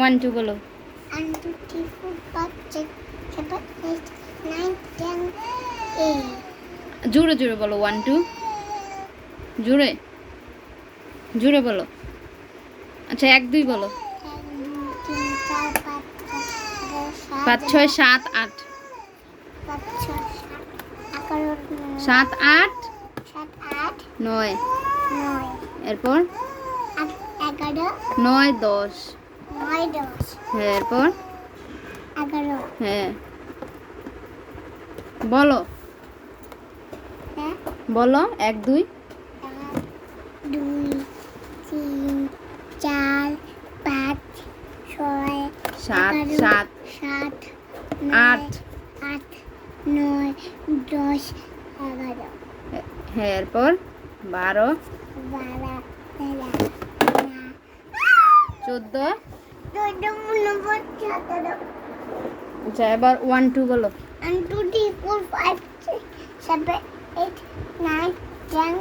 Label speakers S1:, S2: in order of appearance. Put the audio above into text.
S1: One two বলো।
S2: Two, three, four, five, six, seven, eight, nine, ten, eight.
S1: জোরে জোরে বলো ওয়ান টু জোরে। জোরে বলো। আচ্ছা এক দুই বলো।
S2: পাঁচ, ছয়,
S1: সাত আট।
S2: সাত,
S1: আট। নয়। এরপর? নয়, দশ, হ্যাঁ এরপর? হ্যাঁ। বলো।
S2: হ্যাঁ,
S1: বলো এক দুই।
S2: দুই, তিন, চার, পাঁচ, ছয়,
S1: সাত সাত
S2: সাত,
S1: আট।
S2: আট, নয়, দশ, এগারো,
S1: হ্যাঁ এরপর? বারো।
S2: বারো, তেরো,
S1: চোদ্দ। আচ্ছা এবার ওয়ান টু বলো
S2: one, two, three, four, five, six, seven, eight, nine, ten,